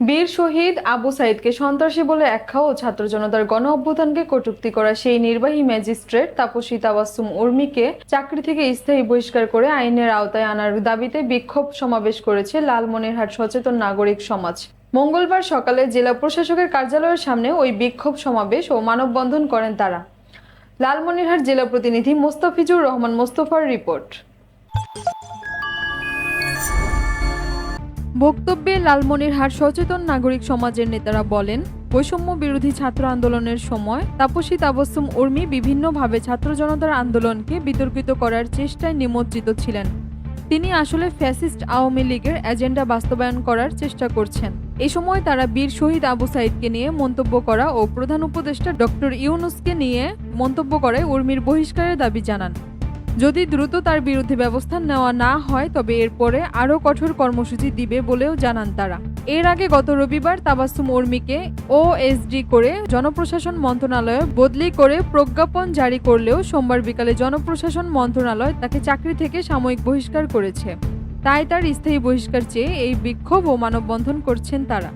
বীর শহীদ আবু সাইদকে সন্ত্রাসী বলে একখা ও ছাত্র জনতার গণ অভ্যুত্থানকে কটূক্তি করা সেই নির্বাহী ম্যাজিস্ট্রেট তাপসী তাবাসুম উর্মিকে চাকরি থেকে স্থায়ী বহিষ্কার করে আইনের আওতায় আনার দাবিতে বিক্ষোভ সমাবেশ করেছে লালমনিরহাট সচেতন নাগরিক সমাজ। মঙ্গলবার সকালে জেলা প্রশাসকের কার্যালয়ের সামনে ওই বিক্ষোভ সমাবেশ ও মানববন্ধন করেন তারা। লালমনিরহাট জেলা প্রতিনিধি মোস্তাফিজুর রহমান মোস্তফার রিপোর্ট। বক্তব্যে লালমনিরহাট সচেতন নাগরিক সমাজের নেতারা বলেন, বৈষম্য বিরোধী ছাত্র আন্দোলনের সময় তাপসী তাবস্সুম উর্মি বিভিন্নভাবে ছাত্র জনতার আন্দোলনকে বিতর্কিত করার চেষ্টায় নিমজ্জিত ছিলেন। তিনি আসলে ফ্যাসিস্ট আওয়ামী লীগের এজেন্ডা বাস্তবায়ন করার চেষ্টা করছেন। এ সময় তারা বীর শহীদ আবু সাইদকে নিয়ে মন্তব্য করা ও প্রধান উপদেষ্টা ডক্টর ইউনুসকে নিয়ে মন্তব্য করায় উর্মির বহিষ্কারের দাবি জানান। যদি দ্রুত তার বিরুদ্ধে ব্যবস্থা নেওয়া না হয়, তবে এরপরে আরও কঠোর কর্মসূচি দিবে বলেও জানান তারা। এর আগে গত রবিবার তাবাসুম উর্মিকে ওএসডি করে জনপ্রশাসন মন্ত্রণালয়ে বদলি করে প্রজ্ঞাপন জারি করলেও সোমবার বিকালে জনপ্রশাসন মন্ত্রণালয় তাকে চাকরি থেকে সাময়িক বহিষ্কার করেছে। তাই তার স্থায়ী বহিষ্কার চেয়ে এই বিক্ষোভ ও মানববন্ধন করছেন তারা।